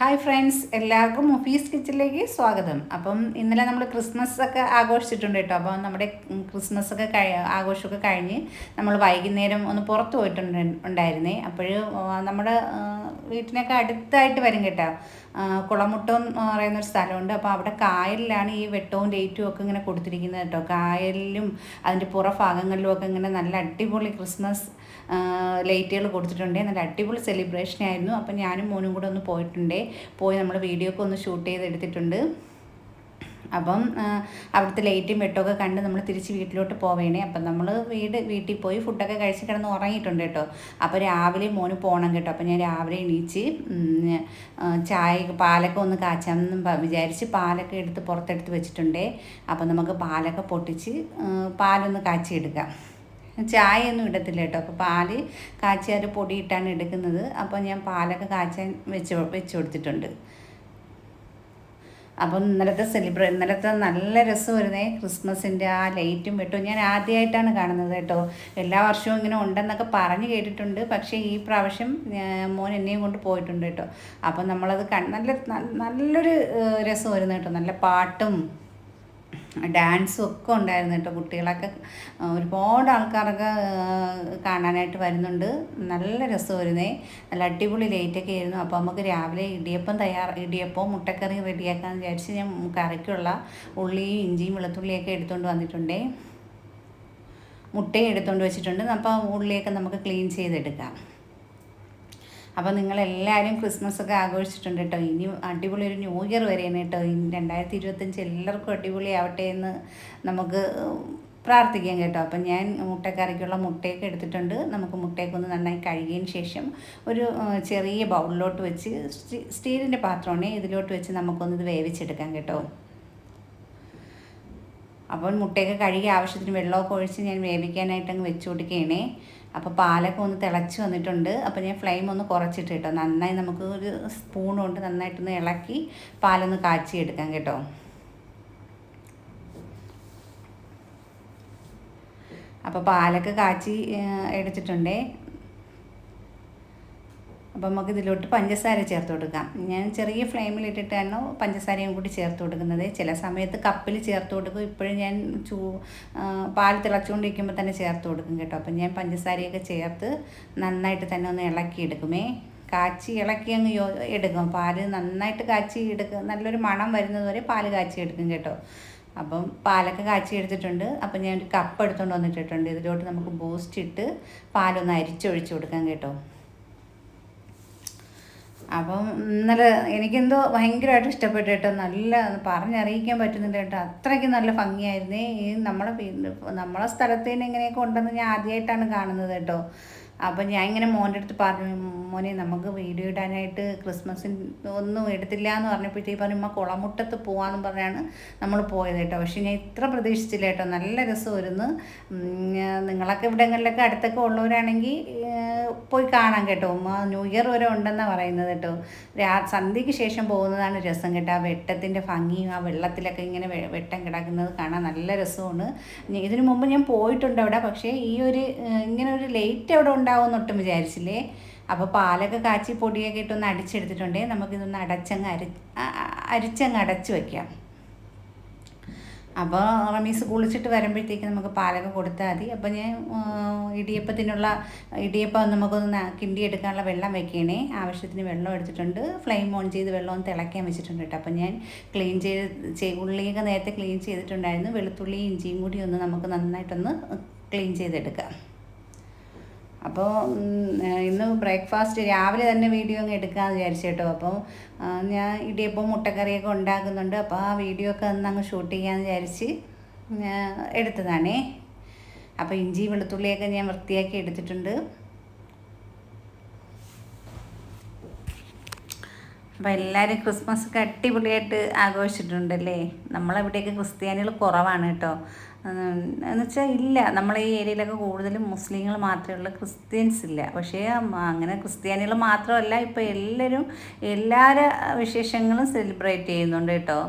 Hi friends എല്ലാവർക്കും മുഫീസ് കിച്ചണിലേക്ക് സ്വാഗതം. അപ്പം ഇന്നലെ നമ്മൾ ക്രിസ്മസ് ഒക്കെ ആഘോഷിച്ചിട്ടുണ്ട് കേട്ടോ. അപ്പം നമ്മുടെ ക്രിസ്മസ് ഒക്കെ കഴി ആഘോഷമൊക്കെ കഴിഞ്ഞ് നമ്മൾ വൈകുന്നേരം ഒന്ന് പുറത്ത് പോയിട്ടുണ്ട് ഉണ്ടായിരുന്നേ. അപ്പോൾ നമ്മുടെ വീട്ടിനൊക്കെ അടുത്തായിട്ട് വരും കേട്ടോ. കുളമുട്ടം എന്ന് പറയുന്ന ഒരു സ്ഥലമുണ്ട്. അപ്പോൾ അവിടെ കായലിലാണ് ഈ വെട്ടവും ലേറ്റും ഒക്കെ ഇങ്ങനെ കൊടുത്തിരിക്കുന്നത് കേട്ടോ. കായലിലും അതിന്റെ പുറഭാഗങ്ങളിലും ഒക്കെ ഇങ്ങനെ നല്ല അടിപൊളി ക്രിസ്മസ് ലൈറ്റുകൾ കൊടുത്തിട്ടുണ്ട്. നല്ല അടിപൊളി സെലിബ്രേഷൻ ആയിരുന്നു. അപ്പം ഞാനും മോനും കൂടെ ഒന്ന് പോയിട്ടുണ്ട്. പോയി നമ്മൾ വീഡിയോ ഒക്കെ ഒന്ന് ഷൂട്ട് ചെയ്തെടുത്തിട്ടുണ്ട്. അപ്പം അവിടുത്തെ ലൈറ്റും വെട്ടമൊക്കെ കണ്ട് നമ്മൾ തിരിച്ച് വീട്ടിലോട്ട് പോവേണേ. അപ്പം നമ്മൾ വീട് വീട്ടിൽ പോയി ഫുഡൊക്കെ കഴിച്ച് കിടന്ന് ഉറങ്ങിയിട്ടുണ്ട് കേട്ടോ. അപ്പോൾ രാവിലെ മോന് പോകണം കേട്ടോ. അപ്പം ഞാൻ രാവിലെ എണീച്ച് ചായ പാലൊക്കെ ഒന്ന് കാച്ചാമെന്ന് വിചാരിച്ച് പാലൊക്കെ എടുത്ത് പുറത്തെടുത്ത് വെച്ചിട്ടുണ്ടേ. അപ്പം നമുക്ക് പാലൊക്കെ പൊട്ടിച്ച് പാലൊന്ന് കാച്ചിയെടുക്കാം. ചായയൊന്നും ഇടത്തില്ല കേട്ടോ. അപ്പോൾ പാൽ കാച്ചി അത് പൊടിയിട്ടാണ് എടുക്കുന്നത്. അപ്പോൾ ഞാൻ പാലൊക്കെ കാച്ചാൻ വെച്ച് വെച്ച് കൊടുത്തിട്ടുണ്ട്. അപ്പം ഇന്നലത്തെ സെലിബ്രേ ഇന്നലത്തെ നല്ല രസം വരുന്നേ ക്രിസ്മസിന്റെ ആ ലൈറ്റും വെട്ടും ഞാൻ ആദ്യമായിട്ടാണ് കാണുന്നത് കേട്ടോ. എല്ലാ വർഷവും ഇങ്ങനെ ഉണ്ടെന്നൊക്കെ പറഞ്ഞ് കേട്ടിട്ടുണ്ട്. പക്ഷേ ഈ പ്രാവശ്യം മോൻ എന്നെയും കൊണ്ട് പോയിട്ടുണ്ട് കേട്ടോ. അപ്പം നമ്മളത് കണ്ട് നല്ല നല്ല- നല്ലൊരു രസം വരുന്നു കേട്ടോ. നല്ല പാട്ടും ഡാൻസും ഒക്കെ ഉണ്ടായിരുന്നു കേട്ടോ കുട്ടികളൊക്കെ. ഒരുപാട് ആൾക്കാരൊക്കെ കാണാനായിട്ട് വരുന്നുണ്ട്. നല്ല രസം വരുന്നേ നല്ല അടിപൊളി ലേറ്റൊക്കെ ആയിരുന്നു. അപ്പോൾ നമുക്ക് രാവിലെ ഇടിയപ്പം തയ്യാർ ഇടിയപ്പം മുട്ടക്കറി റെഡിയാക്കാൻ വിചാരിച്ച് ഞാൻ കറിക്കുള്ള ഉള്ളിയും ഇഞ്ചിയും വെളുത്തുള്ളിയൊക്കെ എടുത്തുകൊണ്ട് വന്നിട്ടുണ്ടേ. മുട്ടയും എടുത്തുകൊണ്ട് വെച്ചിട്ടുണ്ട്. അപ്പോൾ ഉള്ളിയൊക്കെ നമുക്ക് ക്ലീൻ ചെയ്തെടുക്കാം. അപ്പോൾ നിങ്ങളെല്ലാവരും ക്രിസ്മസ് ഒക്കെ ആഘോഷിച്ചിട്ടുണ്ട് കേട്ടോ. ഇനി അടിപൊളി ഒരു ന്യൂ ഇയർ വരെയാണ് കേട്ടോ. രണ്ടായിരത്തി ഇരുപത്തഞ്ച് എല്ലാവർക്കും അടിപൊളി ആവട്ടെ എന്ന് നമുക്ക് പ്രാർത്ഥിക്കാം കേട്ടോ. അപ്പം ഞാൻ മുട്ടക്കറിക്കുള്ള മുട്ടയൊക്കെ എടുത്തിട്ടുണ്ട്. നമുക്ക് മുട്ടയൊക്കെ ഒന്ന് നന്നായി കഴുകിയതിന് ശേഷം ഒരു ചെറിയ ബൗളിലോട്ട് വെച്ച് സ്റ്റീ- സ്റ്റീലിന്റെ പാത്രമാണ് ഇതിലോട്ട് വെച്ച് നമുക്കൊന്ന് ഇത് വേവിച്ചെടുക്കാം കേട്ടോ. അപ്പോൾ മുട്ടയൊക്കെ കഴുകി ആവശ്യത്തിന് വെള്ളമൊക്കെ ഒഴിച്ച് ഞാൻ വേവിക്കാനായിട്ട് അങ്ങ് വെച്ചു കൊടുക്കുകയാണേ. അപ്പോൾ പാലൊക്കെ ഒന്ന് തിളച്ച് വന്നിട്ടുണ്ട്. അപ്പോൾ ഞാൻ ഫ്ലെയിം ഒന്ന് കുറച്ചിട്ട് കേട്ടോ. നന്നായി നമുക്ക് ഒരു സ്പൂൺ കൊണ്ട് നന്നായിട്ടൊന്ന് ഇളക്കി പാലൊന്ന് കാച്ചിയെടുക്കാം കേട്ടോ. അപ്പോൾ പാലൊക്കെ കാച്ചി എടുത്തിട്ടുണ്ടേ. അപ്പം നമുക്ക് ഇതിലോട്ട് പഞ്ചസാര ചേർത്ത് കൊടുക്കാം. ഞാൻ ചെറിയ ഫ്ലെയിമിൽ ഇട്ടിട്ടാണ് പഞ്ചസാരയും കൂടി ചേർത്ത് കൊടുക്കുന്നത്. ചില സമയത്ത് കപ്പിൽ ചേർത്ത് കൊടുക്കും. ഇപ്പോഴും ഞാൻ ചൂ പാൽ തിളച്ചുകൊണ്ടിരിക്കുമ്പോൾ തന്നെ ചേർത്ത് കൊടുക്കും കേട്ടോ. അപ്പം ഞാൻ പഞ്ചസാരയൊക്കെ ചേർത്ത് നന്നായിട്ട് തന്നെ ഒന്ന് ഇളക്കി എടുക്കുമേ കാച്ചി ഇളക്കി അങ്ങ് യോ എടുക്കും. പാൽ നന്നായിട്ട് കാച്ചി എടുക്കും നല്ലൊരു മണം വരുന്നത് വരെ പാൽ കാച്ചി എടുക്കും കേട്ടോ. അപ്പം പാലൊക്കെ കാച്ചി എടുത്തിട്ടുണ്ട്. അപ്പം ഞാൻ ഒരു കപ്പ് എടുത്തുകൊണ്ട് വന്നിട്ടിട്ടുണ്ട്. ഇതിലോട്ട് നമുക്ക് ബൂസ്റ്റ് ഇട്ട് പാലൊന്ന് അരിച്ചൊഴിച്ച് കൊടുക്കാം കേട്ടോ. അപ്പം ഇന്നലെ എനിക്കെന്തോ ഭയങ്കരമായിട്ട് ഇഷ്ടപ്പെട്ടു കേട്ടോ. നല്ല പറഞ്ഞറിയിക്കാൻ പറ്റുന്നില്ല കേട്ടോ. അത്രയ്ക്ക് നല്ല ഭംഗിയായിരുന്നേ. ഈ നമ്മളെ നമ്മളെ സ്ഥലത്ത് തന്നെ ഇങ്ങനെയൊക്കെ ഉണ്ടെന്ന് ഞാൻ ആദ്യമായിട്ടാണ് കാണുന്നത് കേട്ടോ. അപ്പം ഞാൻ ഇങ്ങനെ മോന്റെ അടുത്ത് പറഞ്ഞു മോനെ നമുക്ക് വീഡിയോ ഇടാനായിട്ട് ക്രിസ്മസിന് ഒന്നും എടുത്തില്ല എന്ന് പറഞ്ഞപ്പോഴത്തേക്ക് പറഞ്ഞു ഉമ്മ കുളമുട്ടത്ത് പോവാന്ന് പറഞ്ഞാണ് നമ്മൾ പോയത് കേട്ടോ. പക്ഷേ ഞാൻ ഇത്ര പ്രതീക്ഷിച്ചില്ല കേട്ടോ. നല്ല രസമായിരുന്നു നിങ്ങളൊക്കെ ഇവിടങ്ങളിലൊക്കെ അടുത്തൊക്കെ ഉള്ളവരാണെങ്കിൽ പോയി കാണാം കേട്ടോ. ന്യൂ ഇയർ വരെ ഉണ്ടെന്നാണ് പറയുന്നത് കേട്ടോ. രാ സന്ധ്യയ്ക്ക് ശേഷം പോകുന്നതാണ് രസം കേട്ടോ. ആ വെട്ടത്തിന്റെ ഭംഗിയും ആ വെള്ളത്തിലൊക്കെ ഇങ്ങനെ വെട്ടം കിടക്കുന്നത് കാണാൻ നല്ല രസമാണ്. ഇതിനു മുമ്പ് ഞാൻ പോയിട്ടുണ്ട് അവിടെ. പക്ഷേ ഈ ഒരു ഇങ്ങനെ ഒരു ലേറ്റ് അവിടെ ഉണ്ടാവുമെന്ന് ഒട്ടും വിചാരിച്ചില്ലേ? അപ്പോൾ പാലൊക്കെ കാച്ചി പൊടിയൊക്കെ ഇട്ടൊന്ന് അടിച്ചെടുത്തിട്ടുണ്ടേ നമുക്കിതൊന്ന് അടച്ചങ്ങ് അരി അരിച്ചങ്ങ് അടച്ച് വയ്ക്കാം അപ്പോൾ റമീസ് കുളിച്ചിട്ട് വരുമ്പോഴത്തേക്ക് നമുക്ക് പാലൊക്കെ കൊടുത്താൽ മതി. അപ്പോൾ ഞാൻ ഇടിയപ്പത്തിനുള്ള ഇടിയപ്പം നമുക്കൊന്ന് കിണ്ടി എടുക്കാനുള്ള വെള്ളം വെക്കണേ. ആവശ്യത്തിന് വെള്ളം എടുത്തിട്ടുണ്ട്. ഫ്ലെയിം ഓൺ ചെയ്ത് വെള്ളം ഒന്ന് തിളയ്ക്കാൻ വെച്ചിട്ടുണ്ട് കേട്ടോ. അപ്പോൾ ഞാൻ ക്ലീൻ ചെയ്ത് ചെയ്- ഉള്ളിയൊക്കെ നേരത്തെ ക്ലീൻ ചെയ്തിട്ടുണ്ടായിരുന്നു. വെളുത്തുള്ളി ഇഞ്ചിയും കൂടി ഒന്ന് നമുക്ക് നന്നായിട്ടൊന്ന് ക്ലീൻ ചെയ്തെടുക്കാം. അപ്പോൾ ഇന്ന് ബ്രേക്ക്ഫാസ്റ്റ് രാവിലെ തന്നെ വീഡിയോ അങ്ങ് എടുക്കാമെന്ന് വിചാരിച്ചു കേട്ടോ. അപ്പോൾ ഞാൻ ഇടിയപ്പം മുട്ടക്കറിയൊക്കെ ഉണ്ടാക്കുന്നുണ്ട്. അപ്പോൾ ആ വീഡിയോ ഒക്കെ ഒന്ന് അങ്ങ് ഷൂട്ട് ചെയ്യാമെന്ന് വിചാരിച്ച് എടുത്തതാണേ. അപ്പോൾ ഇഞ്ചി വെളുത്തുള്ളിയൊക്കെ ഞാൻ വൃത്തിയാക്കി എടുത്തിട്ടുണ്ട്. അപ്പോൾ എല്ലാവരും ക്രിസ്മസ് ഒക്കെ അടിപൊളിയായിട്ട് ആഘോഷിച്ചിട്ടുണ്ടല്ലേ? നമ്മളെവിടെയൊക്കെ ക്രിസ്ത്യാനികൾ കുറവാണ് കേട്ടോ. എന്ന് വെച്ചാൽ ഇല്ല. നമ്മളെ ഈ ഏരിയയിലൊക്കെ കൂടുതലും മുസ്ലിങ്ങൾ മാത്രമേ ഉള്ളൂ ക്രിസ്ത്യൻസ് ഇല്ല. പക്ഷേ അങ്ങനെ ക്രിസ്ത്യാനികൾ മാത്രമല്ല ഇപ്പോൾ എല്ലാവരും എല്ലാവരുടെ വിശേഷങ്ങളും സെലിബ്രേറ്റ് ചെയ്യുന്നുണ്ട് കേട്ടോ.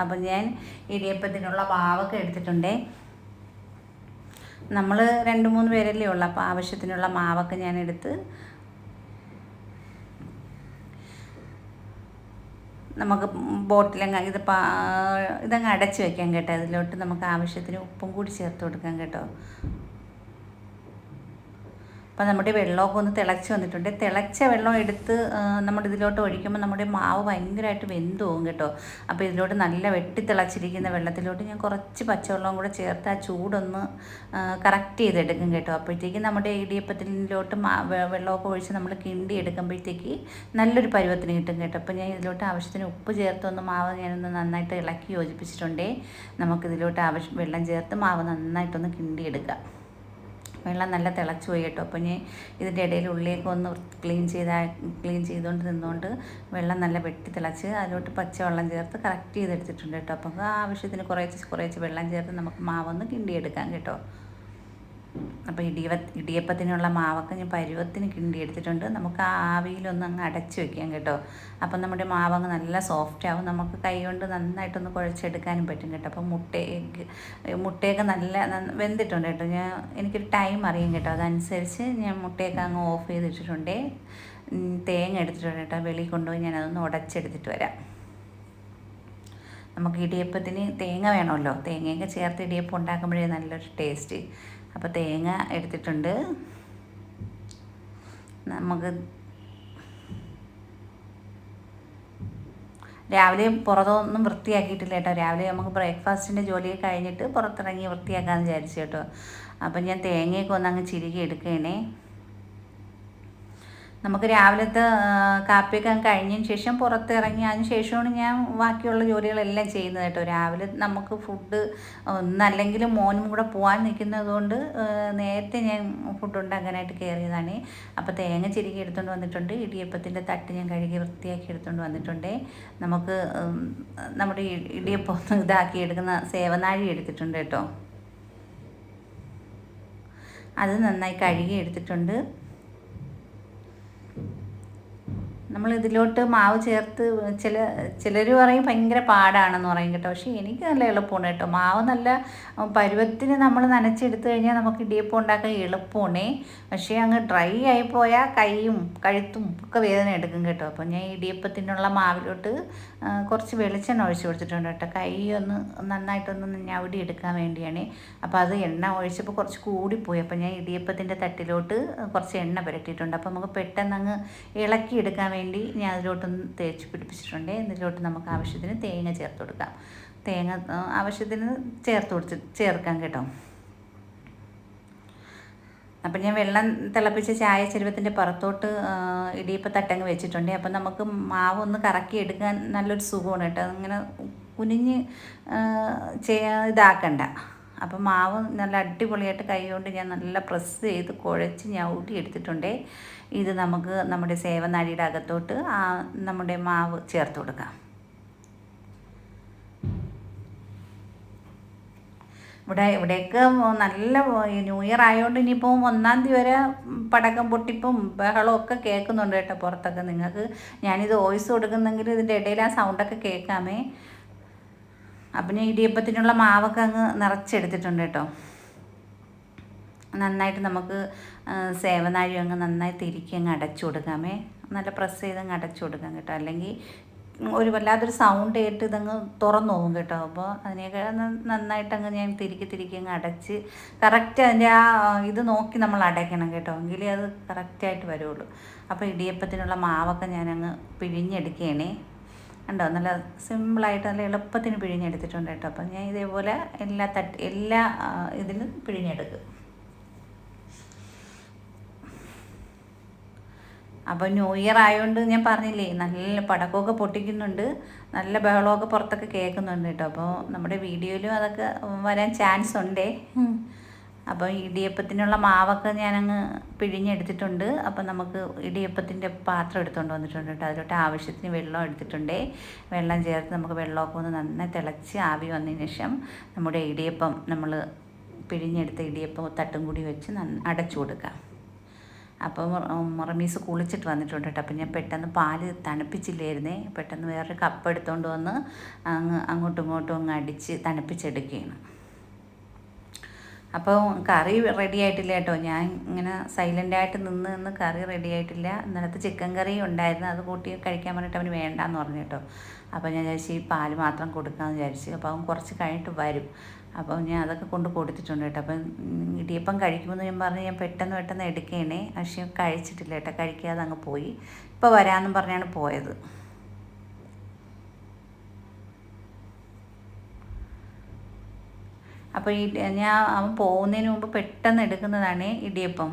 അപ്പം ഞാൻ ഇടിയപ്പത്തിനുള്ള മാവൊക്കെ എടുത്തിട്ടുണ്ടേ. നമ്മൾ രണ്ട് മൂന്ന് പേരല്ലേ ഉള്ളൂ അപ്പോൾ ആവശ്യത്തിനുള്ള മാവൊക്കെ ഞാൻ എടുത്ത് നമുക്ക് ബോട്ടിലങ്ങ് ഇത് ഇതങ്ങ് അടച്ച് വെക്കാം കേട്ടോ. അതിലോട്ട് നമുക്ക് ആവശ്യത്തിന് ഉപ്പും കൂടി ചേർത്ത് കൊടുക്കാം കേട്ടോ. അപ്പോൾ നമ്മുടെ വെള്ളമൊക്കെ ഒന്ന് തിളച്ച് വന്നിട്ടുണ്ട്. തിളച്ച വെള്ളം എടുത്ത് നമ്മുടെ ഇതിലോട്ട് ഒഴിക്കുമ്പോൾ നമ്മുടെ മാവ് ഭയങ്കരമായിട്ട് വെന്ത് പോകും കേട്ടോ. അപ്പോൾ ഇതിലോട്ട് നല്ല വെട്ടി തിളച്ചിരിക്കുന്ന വെള്ളത്തിലോട്ട് ഞാൻ കുറച്ച് പച്ചവെള്ളവും കൂടെ ചേർത്ത് ആ ചൂടൊന്ന് കറക്റ്റ് ചെയ്തെടുക്കും കേട്ടോ. അപ്പോഴത്തേക്ക് നമ്മുടെ ഇടിയപ്പത്തിലോട്ട് മാ വെള്ളമൊക്കെ ഒഴിച്ച് നമ്മൾ കിണ്ടി എടുക്കുമ്പോഴത്തേക്ക് നല്ലൊരു പരുവത്തിന് കിട്ടും കേട്ടോ. അപ്പോൾ ഞാൻ ഇതിലോട്ട് ആവശ്യത്തിന് ഉപ്പ് ചേർത്തൊന്ന് മാവ് ഞാനൊന്ന് നന്നായിട്ട് ഇളക്കി യോജിപ്പിച്ചിട്ടുണ്ടേ. നമുക്കിതിലോട്ട് ആവശ്യം വെള്ളം ചേർത്ത് മാവ് നന്നായിട്ടൊന്ന് കിണ്ടി എടുക്കാം വെള്ളം നല്ല തിളച്ച് പോയി കേട്ടോ. അപ്പോൾ ഞാൻ ഇതിന്റെ ഇടയിൽ ഉള്ളിലേക്ക് ഒന്ന് ക്ലീൻ ചെയ്താൽ ക്ലീൻ ചെയ്തുകൊണ്ട് നിന്നുകൊണ്ട് വെള്ളം നല്ല വെട്ടി തിളച്ച് അതിലോട്ട് പച്ചവെള്ളം ചേർത്ത് കറക്റ്റ് ചെയ്തെടുത്തിട്ടുണ്ട് കേട്ടോ. അപ്പോൾ ആവശ്യത്തിന് കുറേച്ച് കുറേച്ച് വെള്ളം ചേർത്ത് നമുക്ക് മാവൊന്ന് കിണ്ടിയെടുക്കാം കേട്ടോ. അപ്പോൾ ഇടിയ ഇടിയപ്പത്തിനുള്ള മാവൊക്കെ ഞാൻ പരുവത്തിന് കിണ്ടി എടുത്തിട്ടുണ്ട് നമുക്ക് ആ ആവിയിലൊന്ന് അങ്ങ് അടച്ച് വെക്കാം കേട്ടോ. അപ്പം നമ്മുടെ മാവങ്ങ് നല്ല സോഫ്റ്റ് ആവും. നമുക്ക് കൈ കൊണ്ട് നന്നായിട്ടൊന്ന് കുഴച്ചെടുക്കാനും പറ്റും കേട്ടോ. അപ്പോൾ മുട്ട മുട്ടയൊക്കെ നല്ല വെന്തിട്ടുണ്ട് കേട്ടോ. ഞാൻ എനിക്കൊരു ടൈം അറിയാം കേട്ടോ. അതനുസരിച്ച് ഞാൻ മുട്ടയൊക്കെ അങ്ങ് ഓഫ് ചെയ്തിട്ടുണ്ടേ തേങ്ങ എടുത്തിട്ടുണ്ട് കേട്ടോ. വെളിയിൽ കൊണ്ടുപോയി ഞാൻ അതൊന്ന് ഉടച്ചെടുത്തിട്ട് വരാം. നമുക്ക് ഇടിയപ്പത്തിന് തേങ്ങ വേണമല്ലോ. തേങ്ങയൊക്കെ ചേർത്ത് ഇടിയപ്പം ഉണ്ടാക്കുമ്പോഴേ നല്ലൊരു ടേസ്റ്റ്. അപ്പോൾ തേങ്ങ എടുത്തിട്ടുണ്ട്. നമുക്ക് രാവിലെ പുറത്തൊന്നും വൃത്തിയാക്കിയിട്ടില്ല കേട്ടോ. രാവിലെ നമുക്ക് ബ്രേക്ക്ഫാസ്റ്റിന്റെ ജോലി കഴിഞ്ഞിട്ട് പുറത്തിറങ്ങി വൃത്തിയാക്കാമെന്ന് വിചാരിച്ചു കേട്ടോ. അപ്പം ഞാൻ തേങ്ങയൊക്കെ ഒന്ന് അങ്ങ് ചിരുകി എടുക്കണേ നമുക്ക് രാവിലത്തെ കാപ്പിയൊക്കെ കഴിഞ്ഞതിന് ശേഷം പുറത്തിറങ്ങി അതിന് ശേഷമാണ് ഞാൻ ബാക്കിയുള്ള ജോലികളെല്ലാം ചെയ്യുന്നത് കേട്ടോ. രാവിലെ നമുക്ക് ഫുഡ് ഒന്നല്ലെങ്കിൽ മോനും കൂടെ പോകാൻ നിൽക്കുന്നത് കൊണ്ട് നേരത്തെ ഞാൻ ഫുഡ് ഉണ്ടാക്കാനായിട്ട് കയറിയതാണ്. അപ്പോൾ തേങ്ങ ചിരുകി എടുത്തുകൊണ്ട് വന്നിട്ടുണ്ട്. ഇടിയപ്പത്തിന്റെ തട്ട് ഞാൻ കഴുകി വൃത്തിയാക്കി എടുത്തുകൊണ്ട് വന്നിട്ടുണ്ട്. നമുക്ക് നമ്മുടെ ഇടിയപ്പം ഇതാക്കി എടുക്കുന്ന സേവനാഴി എടുത്തിട്ടുണ്ട് കേട്ടോ. അത് നന്നായി കഴുകി എടുത്തിട്ടുണ്ട്. നമ്മൾ ഇതിലോട്ട് മാവ് ചേർത്ത് ചില ചിലർ പറയും ഭയങ്കര പാടാണെന്ന് പറയും കേട്ടോ. പക്ഷേ എനിക്ക് നല്ല എളുപ്പമാണ് കേട്ടോ. മാവ് നല്ല പരുവത്തിന് നമ്മൾ നനച്ചെടുത്ത് കഴിഞ്ഞാൽ നമുക്ക് ഇടിയപ്പം ഉണ്ടാക്കാൻ എളുപ്പമാണ്. പക്ഷേ അങ്ങ് ഡ്രൈ ആയി പോയാൽ കൈയും കഴുത്തും ഒക്കെ വേദന എടുക്കും കേട്ടോ. അപ്പോൾ ഞാൻ ഇടിയപ്പത്തിനുള്ള മാവിലോട്ട് കുറച്ച് വെളിച്ചെണ്ണ ഒഴിച്ച് കൊടുത്തിട്ടുണ്ട് കേട്ടോ. കൈ ഒന്ന് നന്നായിട്ടൊന്ന് ഞവടി എടുക്കാൻ വേണ്ടിയാണ്. അപ്പോൾ അത് എണ്ണ ഒഴിച്ചപ്പോൾ കുറച്ച് കൂടിപ്പോയി. അപ്പോൾ ഞാൻ ഇടിയപ്പത്തിന്റെ തട്ടിലോട്ട് കുറച്ച് എണ്ണ പുരട്ടിയിട്ടുണ്ട്. അപ്പോൾ നമുക്ക് പെട്ടെന്ന് അങ്ങ് ഇളക്കി എടുക്കാൻ വേണ്ടി വേണ്ടി ഞാൻ അതിലോട്ടൊന്ന് തേച്ച് പിടിപ്പിച്ചിട്ടുണ്ട്. ഇതിലോട്ട് നമുക്ക് ആവശ്യത്തിന് തേങ്ങ ചേർത്ത് കൊടുക്കാം. തേങ്ങ ആവശ്യത്തിന് ചേർത്ത് കൊടുത്ത് ചേർക്കാം കേട്ടോ. അപ്പം ഞാൻ വെള്ളം തിളപ്പിച്ച ചായ ചെരുവത്തിന്റെ പുറത്തോട്ട് ഇടിയപ്പം തട്ടങ്ങ് വെച്ചിട്ടുണ്ട്. അപ്പം നമുക്ക് മാവ് ഒന്ന് കറക്കി എടുക്കാൻ നല്ലൊരു സുഖമാണ് കേട്ടോ. അങ്ങനെ കുനിഞ്ഞ് ഇതാക്കണ്ട. അപ്പം മാവ് നല്ല അടിപൊളിയായിട്ട് കൈകൊണ്ട് ഞാൻ നല്ല പ്രസ് ചെയ്ത് കുഴച്ച് ഞാൻ ഊട്ടി എടുത്തിട്ടുണ്ട്. ഇത് നമുക്ക് നമ്മുടെ സേവനാഴിയുടെ അകത്തോട്ട് നമ്മുടെ മാവ് ചേർത്ത് കൊടുക്കാം. ഇവിടെ ഇവിടെയൊക്കെ നല്ല ന്യൂ ഇയർ ആയതുകൊണ്ട് ഇനിയിപ്പോൾ ഒന്നാം തീയതി വരെ പടക്കം പൊട്ടിപ്പും ബഹളവും ഒക്കെ കേൾക്കുന്നുണ്ട് കേട്ടോ പുറത്തൊക്കെ. നിങ്ങൾക്ക് ഞാനിത് വോയിസ് കൊടുക്കുന്നെങ്കിൽ ഇതിന്റെ ഇടയിൽ ആ സൗണ്ടൊക്കെ കേൾക്കാമേ. അപ്പം ഞാൻ ഇടിയപ്പത്തിനുള്ള മാവൊക്കെ അങ്ങ് നിറച്ചെടുത്തിട്ടുണ്ട് കേട്ടോ. നന്നായിട്ട് നമുക്ക് സേവനാഴി അങ്ങ് നന്നായി തിരിക്കി അങ്ങ് അടച്ചു കൊടുക്കാമേ. നല്ല പ്രസ് ചെയ്ത് അങ്ങ് അടച്ചു കൊടുക്കാം കേട്ടോ. അല്ലെങ്കിൽ ഒരു വല്ലാത്തൊരു സൗണ്ട് കേട്ട് ഇതങ്ങ് തുറന്നു പോകും കേട്ടോ. അപ്പോൾ അതിനെയൊക്കെ നന്നായിട്ടങ്ങ് ഞാൻ തിരിക്കി തിരിക്കി അങ്ങ് അടച്ച് കറക്റ്റ് അതിന്റെ ആ ഇത് നോക്കി നമ്മൾ അടയ്ക്കണം കേട്ടോ. എങ്കിലേ അത് കറക്റ്റായിട്ട് വരുള്ളൂ. അപ്പോൾ ഇടിയപ്പത്തിനുള്ള മാവൊക്കെ ഞാനങ്ങ് പിഴിഞ്ഞെടുക്കുകയാണേ. ഉണ്ടോ നല്ല സിമ്പിളായിട്ട് നല്ല എളുപ്പത്തിന് പിഴിഞ്ഞെടുത്തിട്ടുണ്ട് കേട്ടോ. അപ്പം ഞാൻ ഇതേപോലെ എല്ലാ തട്ട് എല്ലാ ഇതിലും പിഴിഞ്ഞെടുക്കും. അപ്പോൾ ന്യൂ ഇയർ ആയതുകൊണ്ട് ഞാൻ പറഞ്ഞില്ലേ നല്ല പടക്കമൊക്കെ പൊട്ടിക്കുന്നുണ്ട്. നല്ല ബഹളമൊക്കെ പുറത്തൊക്കെ കേൾക്കുന്നുണ്ട് കേട്ടോ. അപ്പോൾ നമ്മുടെ വീഡിയോയിലും അതൊക്കെ വരാൻ ചാൻസ് ഉണ്ടേ അപ്പോൾ ഇടിയപ്പത്തിനുള്ള മാവൊക്കെ ഞാനങ്ങ് പിഴിഞ്ഞെടുത്തിട്ടുണ്ട്. അപ്പോൾ നമുക്ക് ഇടിയപ്പത്തിന്റെ പാത്രം എടുത്തുകൊണ്ട് വന്നിട്ടുണ്ട് കേട്ടോ. അതിലോട്ട് ആവശ്യത്തിന് വെള്ളം എടുത്തിട്ടുണ്ട്. വെള്ളം ചേർത്ത് നമുക്ക് വെള്ളമൊക്കെ ഒന്ന് നന്നായി തിളച്ച് ആവി വന്നതിന് ശേഷം നമ്മുടെ ഇടിയപ്പം നമ്മൾ പിഴിഞ്ഞെടുത്ത ഇടിയപ്പം തട്ടും കൂടി വെച്ച് അടച്ചു കൊടുക്കാം. അപ്പോൾ റമീസ് കുളിച്ചിട്ട് വന്നിട്ടുണ്ട് കേട്ടോ. അപ്പം ഞാൻ പെട്ടെന്ന് പാൽ തണുപ്പിച്ചില്ലായിരുന്നേ. പെട്ടെന്ന് വേറൊരു കപ്പ് എടുത്തുകൊണ്ട് വന്ന് അങ്ങ് അങ്ങോട്ടും ഇങ്ങോട്ടും അങ്ങ് അടിച്ച് തണുപ്പിച്ചെടുക്കുകയാണ്. അപ്പോൾ കറി റെഡി ആയിട്ടില്ല കേട്ടോ. ഞാൻ ഇങ്ങനെ സൈലന്റായിട്ട് നിന്ന് നിന്ന് കറി റെഡി ആയിട്ടില്ല. ഇന്നലത്തെ ചിക്കൻ കറി ഉണ്ടായിരുന്നു. അത് കൂട്ടി കഴിക്കാൻ പറഞ്ഞിട്ട് അവന് വേണ്ടാന്ന് പറഞ്ഞു കേട്ടോ. അപ്പോൾ ഞാൻ വിചാരിച്ചു ഈ പാൽ മാത്രം കൊടുക്കാമെന്ന് വിചാരിച്ചു. അപ്പോൾ അവൻ കുറച്ച് കഴിഞ്ഞിട്ട് വരും. അപ്പോൾ ഞാൻ അതൊക്കെ കൊണ്ട് കൊടുത്തിട്ടുണ്ട് കേട്ടോ. അപ്പം ഇടിയപ്പം കഴിക്കുമെന്ന് ഞാൻ പറഞ്ഞ് ഞാൻ പെട്ടെന്ന് പെട്ടെന്ന് എടുക്കണേ. പക്ഷേ കഴിച്ചിട്ടില്ല കേട്ടോ. കഴിക്കാതെ അങ്ങ് പോയി. ഇപ്പോൾ വരാമെന്നും പറഞ്ഞാണ് പോയത്. അപ്പോൾ ഈ ഞാൻ അവൻ പോകുന്നതിന് മുമ്പ് പെട്ടെന്ന് എടുക്കുന്നതാണ് ഇടിയപ്പം.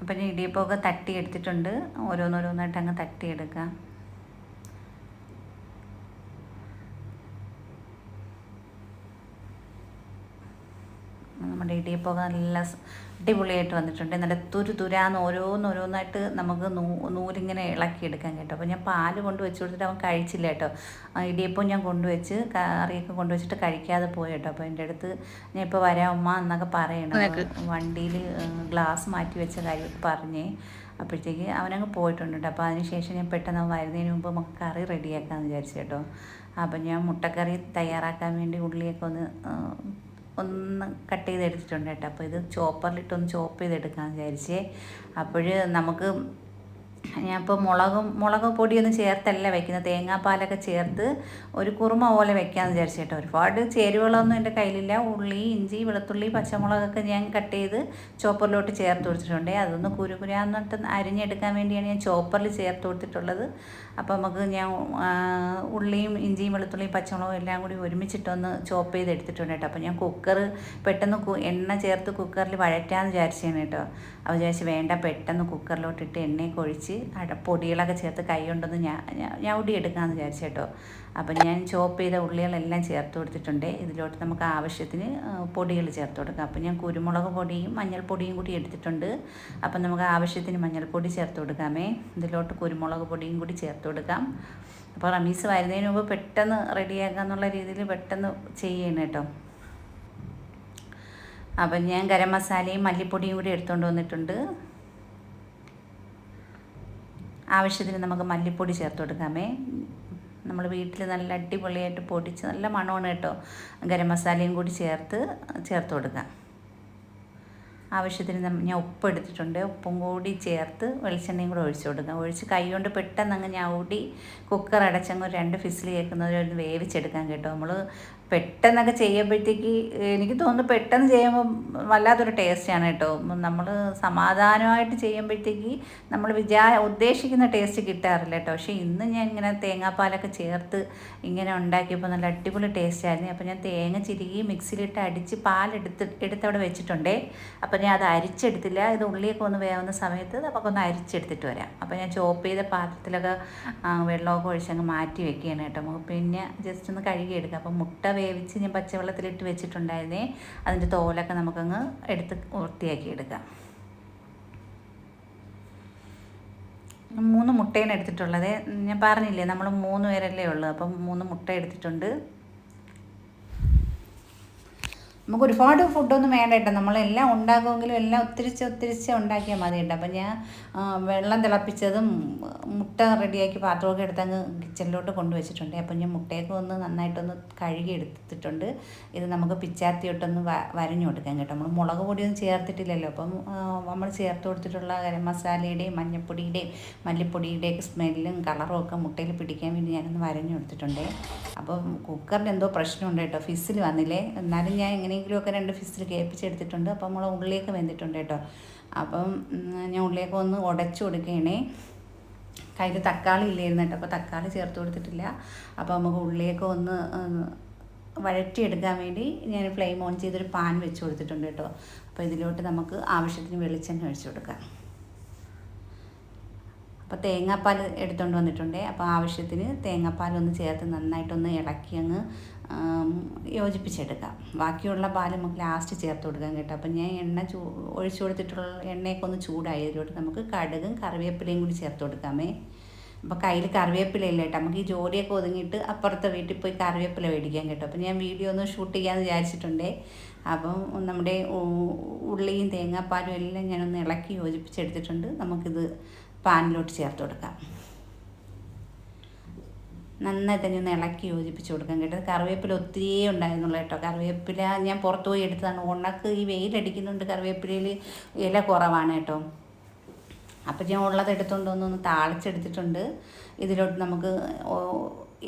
അപ്പം ഞാൻ ഇടിയപ്പമൊക്കെ തട്ടി എടുത്തിട്ടുണ്ട്. ഓരോന്നോരോന്നായിട്ട് അങ്ങ് തട്ടിയെടുക്കാം. നമ്മുടെ ഇടിയപ്പമൊക്കെ നല്ല അടിപൊളിയായിട്ട് വന്നിട്ടുണ്ട്. നല്ല തുരു തുരാന്ന് ഓരോന്നോരോന്നായിട്ട് നമുക്ക് നൂ നൂലിങ്ങനെ ഇളക്കിയെടുക്കാൻ കേട്ടോ. അപ്പോൾ ഞാൻ പാൽ കൊണ്ട് വെച്ച് കൊടുത്തിട്ട് അവൻ കഴിച്ചില്ല കേട്ടോ. ഇടിയപ്പം ഞാൻ കൊണ്ടുവച്ച് കറിയൊക്കെ കൊണ്ടുവച്ചിട്ട് കഴിക്കാതെ പോയി കേട്ടോ. അപ്പോൾ എന്റെ അടുത്ത് ഞാൻ ഇപ്പോൾ വരാം ഉമ്മ എന്നൊക്കെ പറയണം. വണ്ടിയിൽ ഗ്ലാസ് മാറ്റി വെച്ച കാര്യമൊക്കെ പറഞ്ഞേ അപ്പോഴത്തേക്ക് അവനങ്ങ് പോയിട്ടുണ്ട് അപ്പോൾ അതിനുശേഷം ഞാൻ പെട്ടെന്ന് വരുന്നതിന് മുമ്പ് നമുക്ക് കറി റെഡിയാക്കാമെന്ന് വിചാരിച്ചു കേട്ടോ. അപ്പം ഞാൻ മുട്ടക്കറി തയ്യാറാക്കാൻ വേണ്ടി ഉള്ളിയൊക്കെ ഒന്ന് ഒന്ന് കട്ട് ചെയ്തെടുത്തിട്ടുണ്ട് കേട്ടോ. അപ്പോൾ ഇത് ചോപ്പറിലിട്ടൊന്ന് ചോപ്പ് ചെയ്തെടുക്കാമെന്ന് വിചാരിച്ചേ. അപ്പോൾ നമുക്ക് ഞാനിപ്പോൾ മുളകും മുളക് പൊടിയൊന്നും ചേർത്തല്ല വെക്കുന്നത്. തേങ്ങാപ്പാലൊക്കെ ചേർത്ത് ഒരു കുറുമ പോലെ വെക്കാമെന്ന് വിചാരിച്ചിട്ട്. ഒരുപാട് ചേരുവകളൊന്നും എന്റെ കയ്യിലില്ല. ഉള്ളി ഇഞ്ചി വെളുത്തുള്ളി പച്ചമുളകൊക്കെ ഞാൻ കട്ട് ചെയ്ത് ചോപ്പറിലോട്ട് ചേർത്ത് കൊടുത്തിട്ടുണ്ട്. അതൊന്ന് കുരുകുരാന്നിട്ട് അരിഞ്ഞെടുക്കാൻ വേണ്ടിയാണ് ഞാൻ ചോപ്പറിൽ ചേർത്ത് കൊടുത്തിട്ടുള്ളത്. അപ്പോൾ നമുക്ക് ഞാൻ ഉള്ളിയും ഇഞ്ചിയും വെളുത്തുള്ളിയും പച്ചമുളകും എല്ലാം കൂടി ഒരുമിച്ചിട്ടൊന്ന് ചോപ്പ് ചെയ്ത് എടുത്തിട്ടുണ്ട് കേട്ടോ. അപ്പോൾ ഞാൻ കുക്കർ പെട്ടെന്ന് എണ്ണ ചേർത്ത് കുക്കറിൽ വഴറ്റാമെന്ന് വിചാരിച്ചാണ് കേട്ടോ. അപ്പോൾ വിചാരിച്ച് വേണ്ട പെട്ടെന്ന് കുക്കറിലോട്ടിട്ട് എണ്ണയൊക്കെ ഒഴിച്ച് അട പൊടികളൊക്കെ ചേർത്ത് കൈ കൊണ്ടൊന്ന് ഞാൻ ഞാൻ എടുക്കാമെന്ന് വിചാരിച്ചു കേട്ടോ. അപ്പം ഞാൻ ചോപ്പ് ചെയ്ത ഉള്ളികളെല്ലാം ചേർത്ത് കൊടുത്തിട്ടുണ്ട്. ഇതിലോട്ട് നമുക്ക് ആവശ്യത്തിന് പൊടികൾ ചേർത്ത് കൊടുക്കാം. അപ്പം ഞാൻ കുരുമുളക് പൊടിയും മഞ്ഞൾപ്പൊടിയും കൂടി എടുത്തിട്ടുണ്ട്. അപ്പം നമുക്ക് ആവശ്യത്തിന് മഞ്ഞൾപ്പൊടി ചേർത്ത് കൊടുക്കാമേ. ഇതിലോട്ട് കുരുമുളക് പൊടിയും കൂടി ചേർത്ത് കൊടുക്കാം. അപ്പോൾ റമീസ് വരുന്നതിന് മുമ്പ് പെട്ടെന്ന് റെഡിയാക്കുക എന്നുള്ള രീതിയിൽ പെട്ടെന്ന് ചെയ്യണം കേട്ടോ. അപ്പം ഞാൻ ഗരം മസാലയും മല്ലിപ്പൊടിയും കൂടി എടുത്തുകൊണ്ട് വന്നിട്ടുണ്ട്. ആവശ്യത്തിന് നമുക്ക് മല്ലിപ്പൊടി ചേർത്ത് കൊടുക്കാമേ. നമ്മൾ വീട്ടിൽ നല്ല അടിപൊളിയായിട്ട് പൊടിച്ച് നല്ല മണമാണ് കേട്ടോ. ഗരം മസാലയും കൂടി ചേർത്ത് ചേർത്ത് കൊടുക്കാം. ആവശ്യത്തിന് ഞാൻ ഉപ്പ് എടുത്തിട്ടുണ്ട്. ഉപ്പും കൂടി ചേർത്ത് വെളിച്ചെണ്ണയും കൂടെ ഒഴിച്ചു കൊടുക്കാം. ഒഴിച്ച് കൈകൊണ്ട് പെട്ടെന്ന് അങ്ങ് ഞൗടി കുക്കർ അടച്ചങ്ങ് രണ്ട് ഫിസിൽ കേൾക്കുന്നവരൊന്ന് വേവിച്ചെടുക്കാൻ കേട്ടോ. നമ്മൾ പെട്ടെന്നൊക്കെ ചെയ്യുമ്പോഴത്തേക്ക് എനിക്ക് തോന്നുന്നു പെട്ടെന്ന് ചെയ്യുമ്പോൾ വല്ലാത്തൊരു ടേസ്റ്റാണ് കേട്ടോ. നമ്മൾ സമാധാനമായിട്ട് ചെയ്യുമ്പോഴത്തേക്ക് നമ്മൾ വിചാ ഉദ്ദേശിക്കുന്ന ടേസ്റ്റ് കിട്ടാറില്ല കേട്ടോ. പക്ഷേ ഇന്ന് ഞാൻ ഇങ്ങനെ തേങ്ങാപ്പാലൊക്കെ ചേർത്ത് ഇങ്ങനെ ഉണ്ടാക്കിയപ്പോൾ നല്ല അടിപൊളി ടേസ്റ്റ് ആയിരുന്നു. അപ്പോൾ ഞാൻ തേങ്ങ ചിരുകി മിക്സിയിലിട്ട് അടിച്ച് പാലെടുത്ത് എടുത്തവിടെ വെച്ചിട്ടുണ്ടേ. അപ്പോൾ ഞാൻ അത് അരിച്ചെടുത്തില്ല. ഇത് ഉള്ളിയൊക്കെ ഒന്ന് വേവുന്ന സമയത്ത് നമുക്കൊന്ന് അരിച്ചെടുത്തിട്ട് വരാം. അപ്പോൾ ഞാൻ ചോപ്പ് ചെയ്ത പാത്രത്തിലൊക്കെ വെള്ളമൊക്കെ ഒഴിച്ചങ്ങ് മാറ്റി വെക്കുകയാണ് കേട്ടോ. പിന്നെ ജസ്റ്റ് ഒന്ന് കഴുകിയെടുക്കാം. അപ്പോൾ മുട്ട വേവിച്ച് ഞാൻ പച്ചവെള്ളത്തിലിട്ട് വെച്ചിട്ടുണ്ടായിരുന്നേ. അതിന്റെ തോലൊക്കെ നമുക്കങ്ങ് എടുത്ത് വൃത്തിയാക്കി എടുക്കാം. മൂന്ന് മുട്ടയാണ് എടുത്തിട്ടുള്ളത്. ഞാൻ പറഞ്ഞില്ലേ നമ്മൾ മൂന്ന് പേരല്ലേ ഉള്ളൂ. അപ്പം മൂന്ന് മുട്ട എടുത്തിട്ടുണ്ട്. നമുക്ക് ഒരുപാട് ഫുഡൊന്നും വേണ്ട കേട്ടോ. നമ്മളെല്ലാം ഉണ്ടാക്കുമെങ്കിലും എല്ലാം ഒത്തിരിച്ച് ഒത്തിരിച്ച് ഉണ്ടാക്കിയാൽ മതി കേട്ടോ. അപ്പം ഞാൻ വെള്ളം തിളപ്പിച്ചതും മുട്ട റെഡിയാക്കി പാത്രമൊക്കെ എടുത്തങ്ങ് കിച്ചണിലോട്ട് കൊണ്ടുവച്ചിട്ടുണ്ട്. അപ്പം ഞാൻ മുട്ടയൊക്കെ ഒന്ന് നന്നായിട്ടൊന്ന് കഴുകി എടുത്തിട്ടുണ്ട്. ഇത് നമുക്ക് പിച്ചാത്തിയിട്ടൊന്ന് വരഞ്ഞു കൊടുക്കാം കേട്ടോ. നമ്മൾ മുളക് പൊടിയൊന്നും ചേർത്തിട്ടില്ലല്ലോ. അപ്പം നമ്മൾ ചേർത്ത് കൊടുത്തിട്ടുള്ള ഗരം മസാലയുടെയും മഞ്ഞൾപ്പൊടിയുടെയും മല്ലിപ്പൊടിയുടെയൊക്കെ സ്മെല്ലും കളറും ഒക്കെ മുട്ടയിൽ പിടിക്കാൻ വേണ്ടി ഞാനൊന്ന് വരഞ്ഞു കൊടുത്തിട്ടുണ്ട്. അപ്പം കുക്കറിന്റെ എന്തോ പ്രശ്നമുണ്ട് കേട്ടോ. ഫിസിൽ വന്നില്ലേ. എന്നാലും ഞാൻ ഇങ്ങനെ എങ്ങനെയെങ്കിലുമൊക്കെ രണ്ട് ഫിസിൽ കേൾപ്പിച്ചെടുത്തിട്ടുണ്ട്. അപ്പോൾ നമ്മൾ ഉള്ളിലേക്ക് വെന്തിട്ടുണ്ട് കേട്ടോ. അപ്പം ഞാൻ ഉള്ളിലേക്ക് ഒന്ന് ഉടച്ചു കൊടുക്കുകയാണേ കയ്യിൽ തക്കാളി ഇല്ലായിരുന്നു കേട്ടോ. അപ്പോൾ തക്കാളി ചേർത്ത് കൊടുത്തിട്ടില്ല. അപ്പോൾ നമുക്ക് ഉള്ളിലേക്ക് ഒന്ന് വഴറ്റിയെടുക്കാൻ വേണ്ടി ഞാൻ ഫ്ലെയിം ഓൺ ചെയ്തൊരു പാൻ വെച്ച് കൊടുത്തിട്ടുണ്ട് കേട്ടോ. അപ്പോൾ ഇതിലോട്ട് നമുക്ക് ആവശ്യത്തിന് വെളിച്ചെണ്ണ ഒഴിച്ചു കൊടുക്കാം. അപ്പോൾ തേങ്ങാപ്പാൽ എടുത്തുകൊണ്ട് വന്നിട്ടുണ്ട്. അപ്പോൾ ആവശ്യത്തിന് തേങ്ങാപ്പാൽ ഒന്ന് ചേർത്ത് നന്നായിട്ടൊന്ന് ഇളക്കി അങ്ങ് യോജിപ്പിച്ചെടുക്കാം. ബാക്കിയുള്ള പാൽ നമുക്ക് ലാസ്റ്റ് ചേർത്ത് കൊടുക്കാൻ കേട്ടോ. അപ്പം ഞാൻ എണ്ണ ചൂ ഒഴിച്ചു കൊടുത്തിട്ടുള്ള എണ്ണയൊക്കെ ഒന്ന് ചൂടായി. അതിലോട്ട് നമുക്ക് കടുകും കറിവേപ്പിലയും കൂടി ചേർത്ത് കൊടുക്കാമേ. അപ്പോൾ കയ്യിൽ കറിവേപ്പില ഇല്ല കേട്ടോ. നമുക്ക് ഈ ജോലിയൊക്കെ ഒതുങ്ങിയിട്ട് അപ്പുറത്തെ വീട്ടിൽ പോയി കറിവേപ്പില മേടിക്കാൻ കേട്ടോ. അപ്പം ഞാൻ വീഡിയോ ഒന്ന് ഷൂട്ട് ചെയ്യാമെന്ന് വിചാരിച്ചിട്ടുണ്ടേ. അപ്പം നമ്മുടെ ഉള്ളിയും തേങ്ങാപ്പാലും എല്ലാം ഞാനൊന്ന് ഇളക്കി യോജിപ്പിച്ചെടുത്തിട്ടുണ്ട്. നമുക്കിത് പാനിലോട്ട് ചേർത്ത് കൊടുക്കാം. നന്നായി തന്നെ ഒന്ന് ഇളക്കി യോജിപ്പിച്ച് കൊടുക്കാൻ കേട്ടോ. കറിവേപ്പില ഒത്തിരി ഉണ്ടായിരുന്നുള്ളൂ കേട്ടോ. കറിവേപ്പില ഞാൻ പുറത്ത് പോയി എടുത്തതാണ്. ഉണക്ക് ഈ വെയിലടിക്കുന്നുണ്ട് കറിവേപ്പിലയിൽ ഇല കുറവാണ് കേട്ടോ. അപ്പം ഞാൻ ഉള്ളത് എടുത്തുകൊണ്ട് ഒന്ന് താളിച്ചെടുത്തിട്ടുണ്ട്. ഇതിലോട്ട് നമുക്ക്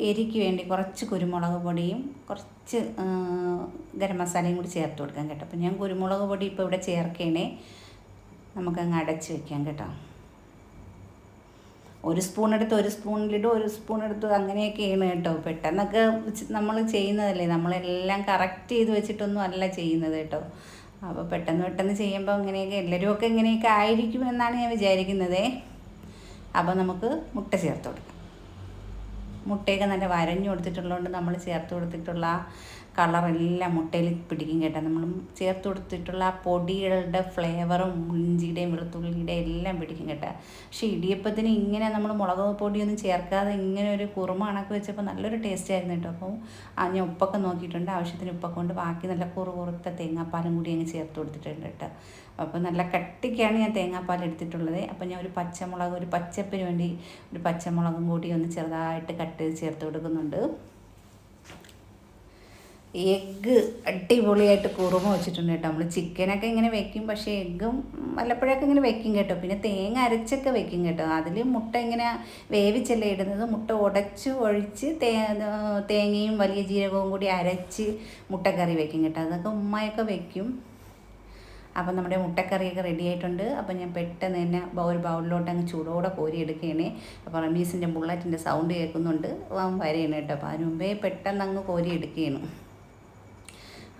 എരിക്ക് വേണ്ടി കുറച്ച് കുരുമുളക് പൊടിയും കുറച്ച് ഗരം മസാലയും കൂടി ചേർത്ത് കൊടുക്കാം കേട്ടോ. അപ്പം ഞാൻ കുരുമുളക് പൊടി ഇപ്പോൾ ഇവിടെ ചേർക്കണേ. നമുക്കങ്ങ് അടച്ച് വെക്കാം കേട്ടോ. ഒരു സ്പൂൺ എടുത്ത് ഒരു സ്പൂണിലിട്ട് ഒരു സ്പൂൺ എടുത്ത് അങ്ങനെയൊക്കെയാണ് കേട്ടോ. പെട്ടെന്നൊക്കെ നമ്മൾ ചെയ്യുന്നതല്ലേ? നമ്മളെല്ലാം കറക്റ്റ് ചെയ്ത് വെച്ചിട്ടൊന്നും അല്ല ചെയ്യുന്നത് കേട്ടോ. അപ്പോൾ പെട്ടെന്ന് പെട്ടെന്ന് ചെയ്യുമ്പോൾ ഇങ്ങനെയൊക്കെ എല്ലാവരും ഒക്കെ ഇങ്ങനെയൊക്കെ ആയിരിക്കും എന്നാണ് ഞാൻ വിചാരിക്കുന്നത്. അപ്പോൾ നമുക്ക് മുട്ട ചേർത്ത് കൊടുക്കാം. മുട്ടയൊക്കെ നല്ല വരഞ്ഞു കൊടുത്തിട്ടുള്ളതുകൊണ്ട് നമ്മൾ ചേർത്ത് കൊടുത്തിട്ടുള്ള കളറെല്ലാം മുട്ടയിൽ പിടിക്കും കേട്ടോ. നമ്മൾ ചേർത്ത് കൊടുത്തിട്ടുള്ള ആ പൊടികളുടെ ഫ്ലേവറും ഇഞ്ചിയുടെയും വെളുത്തുള്ളിയുടെ എല്ലാം പിടിക്കും കേട്ടോ. പക്ഷേ ഇടിയപ്പത്തിന് ഇങ്ങനെ നമ്മൾ മുളക് പൊടിയൊന്നും ചേർക്കാതെ ഇങ്ങനെ ഒരു കുറുമ കണക്ക് വെച്ചപ്പോൾ നല്ലൊരു ടേസ്റ്റ് ആയിരുന്നു കേട്ടോ. അപ്പോൾ ആ ഞാൻ ഉപ്പൊക്കെ നോക്കിയിട്ടുണ്ട്. ആവശ്യത്തിന് ഉപ്പൊക്കെ കൊണ്ട് ബാക്കി നല്ല കുറു കുറുത്ത തേങ്ങാപ്പാലും കൂടി അങ്ങ് ചേർത്ത് കൊടുത്തിട്ടുണ്ട് കേട്ടോ. അപ്പോൾ നല്ല കട്ടിക്കാണ് ഞാൻ തേങ്ങാപ്പാൽ എടുത്തിട്ടുള്ളത്. അപ്പോൾ ഞാൻ ഒരു പച്ചമുളക് ഒരു പച്ചപ്പിന് വേണ്ടി ഒരു പച്ചമുളകും കൂടി ഒന്ന് ചെറുതായിട്ട് കട്ട് ചേർത്ത് കൊടുക്കുന്നുണ്ട്. എഗ്ഗ് അടിപൊളിയായിട്ട് കുറുമ വെച്ചിട്ടുണ്ട് കേട്ടോ. നമ്മൾ ചിക്കനൊക്കെ ഇങ്ങനെ വെക്കും പക്ഷേ എഗ്ഗും വല്ലപ്പോഴൊക്കെ ഇങ്ങനെ വെക്കും കേട്ടോ. പിന്നെ തേങ്ങ അരച്ചൊക്കെ വെക്കും കേട്ടോ. അതിൽ മുട്ട ഇങ്ങനെ വേവിച്ചല്ലേ ഇടുന്നത്? മുട്ട ഉടച്ച് ഒഴിച്ച് തേങ്ങയും വലിയ ജീരകവും കൂടി അരച്ച് മുട്ടക്കറി വെക്കും കേട്ടോ. അതൊക്കെ ഉമ്മയൊക്കെ വെക്കും. അപ്പം നമ്മുടെ മുട്ടക്കറിയൊക്കെ റെഡി ആയിട്ടുണ്ട്. അപ്പം ഞാൻ പെട്ടെന്ന് തന്നെ ഒരു ബൗളിലോട്ട് അങ്ങ് ചൂടോടെ കോരി എടുക്കുകയാണ് അപ്പോൾ റമീസിന്റെ ബുള്ളറ്റിന്റെ സൗണ്ട് കേൾക്കുന്നുണ്ട്. വരെയാണ് കേട്ടോ. അപ്പോൾ അതിന് മുമ്പേ പെട്ടെന്ന് അങ്ങ് കോരി എടുക്കുകയാണ്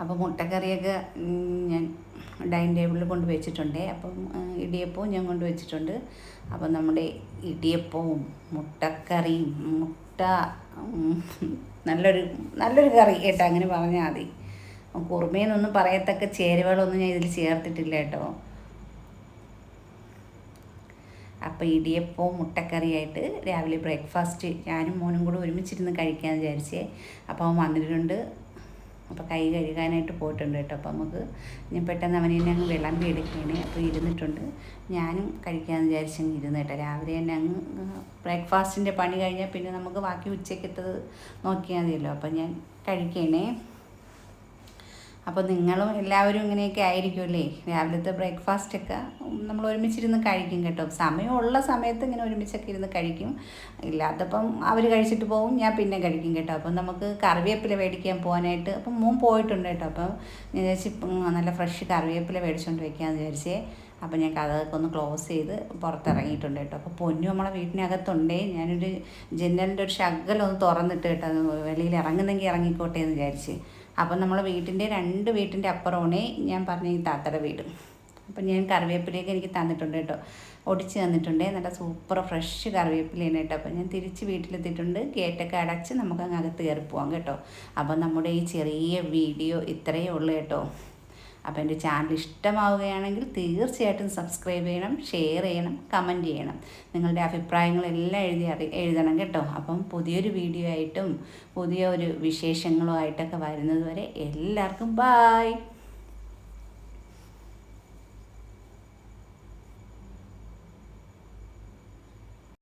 അപ്പോൾ മുട്ടക്കറിയൊക്കെ ഞാൻ ഡൈനിങ് ടേബിളിൽ കൊണ്ട് വെച്ചിട്ടുണ്ട്. അപ്പം ഇടിയപ്പവും ഞാൻ കൊണ്ട് വെച്ചിട്ടുണ്ട്. അപ്പം നമ്മുടെ ഇടിയപ്പവും മുട്ടക്കറിയും മുട്ട നല്ലൊരു നല്ലൊരു കറി കേട്ടോ അങ്ങനെ പറഞ്ഞാൽ മതി. കുറുമേന്നൊന്നും പറയത്തക്ക ചേരുവകളൊന്നും ഞാൻ ഇതിൽ ചേർത്തിട്ടില്ല കേട്ടോ. അപ്പോൾ ഇടിയപ്പവും മുട്ടക്കറിയായിട്ട് രാവിലെ ബ്രേക്ക്ഫാസ്റ്റ് ഞാനും മോനും കൂടെ ഒരുമിച്ചിരുന്ന് കഴിക്കാമെന്ന് വിചാരിച്ചേ. അപ്പോൾ അവൻ വന്നിട്ടുണ്ട്. അപ്പോൾ കൈ കഴുകാനായിട്ട് പോയിട്ടുണ്ട് കേട്ടോ. അപ്പോൾ നമുക്ക് ഞാൻ പെട്ടെന്ന് അവനെ തന്നെ അങ്ങ് വിളമ്പി എടുക്കുകയാണ്. അപ്പോൾ ഇരുന്നിട്ടുണ്ട്. ഞാനും കഴിക്കാമെന്ന് വിചാരിച്ചങ്ങ് ഇരുന്ന് കേട്ടോ. രാവിലെ തന്നെ അങ്ങ് ബ്രേക്ക്ഫാസ്റ്റിന്റെ പണി കഴിഞ്ഞാൽ പിന്നെ നമുക്ക് ബാക്കി ഉച്ചയ്ക്കത്തത് നോക്കിയാൽ മതിയല്ലോ. അപ്പോൾ ഞാൻ കഴിക്കണേ. അപ്പോൾ നിങ്ങളും എല്ലാവരും ഇങ്ങനെയൊക്കെ ആയിരിക്കുമല്ലേ? രാവിലത്തെ ബ്രേക്ക്ഫാസ്റ്റൊക്കെ നമ്മൾ ഒരുമിച്ചിരുന്ന് കഴിക്കും കേട്ടോ. സമയമുള്ള സമയത്ത് ഇങ്ങനെ ഒരുമിച്ചൊക്കെ ഇരുന്ന് കഴിക്കും. ഇല്ലാത്തപ്പം അവർ കഴിച്ചിട്ട് പോകും ഞാൻ പിന്നെ കഴിക്കും കേട്ടോ. അപ്പം നമുക്ക് കറിവേപ്പില മേടിക്കാൻ പോകാനായിട്ട് അപ്പം മോൻ പോയിട്ടുണ്ട് കേട്ടോ. അപ്പം ഞാൻ വിചാരിച്ചു നല്ല ഫ്രഷ് കറിവേപ്പില മേടിച്ചുകൊണ്ട് വയ്ക്കാമെന്ന് വിചാരിച്ചേ. അപ്പം ഞാൻ കഥകൊക്കെ ഒന്ന് ക്ലോസ് ചെയ്ത് പുറത്തിറങ്ങിയിട്ടുണ്ട് കേട്ടോ. അപ്പോൾ പൊന്നു നമ്മളെ വീട്ടിനകത്തുണ്ടേ. ഞാനൊരു ജനലിന്റെ ഒരു ശകലം തുറന്നിട്ട് കേട്ടോ വെളിയിൽ ഇറങ്ങുന്നെങ്കിൽ ഇറങ്ങിക്കോട്ടെ എന്ന് വിചാരിച്ച്. അപ്പം നമ്മൾ വീട്ടിന്റെ രണ്ട് വീട്ടിന്റെ അപ്പുറമാണ് ഞാൻ പറഞ്ഞ ഈ താത്തയുടെ വീട്. അപ്പം ഞാൻ കറിവേപ്പിലേക്ക് എനിക്ക് തന്നിട്ടുണ്ട് കേട്ടോ. ഒടിച്ച് തന്നിട്ടുണ്ട്. നല്ല സൂപ്പർ ഫ്രഷ് കറിവേപ്പിലയാണ് കേട്ടോ. അപ്പം ഞാൻ തിരിച്ച് വീട്ടിലെത്തിയിട്ടുണ്ട്. ഗേറ്റൊക്കെ അടച്ച് നമുക്ക് അങ്ങ് അകത്ത് കയറി പോവാം കേട്ടോ. അപ്പം നമ്മുടെ ഈ ചെറിയ വീഡിയോ ഇത്രയേ ഉള്ളൂ കേട്ടോ. അപ്പോൾ എന്റെ ചാനൽ ഇഷ്ടമാവുകയാണെങ്കിൽ തീർച്ചയായിട്ടും സബ്സ്ക്രൈബ് ചെയ്യണം ഷെയർ ചെയ്യണം കമന്റ് ചെയ്യണം. നിങ്ങളുടെ അഭിപ്രായങ്ങളെല്ലാം എഴുതി അറി എഴുതണം കേട്ടോ. അപ്പം പുതിയൊരു വീഡിയോ ആയിട്ടും പുതിയ ഒരു വിശേഷങ്ങളുമായിട്ടൊക്കെ വരുന്നത് വരെ എല്ലാവർക്കും ബായ്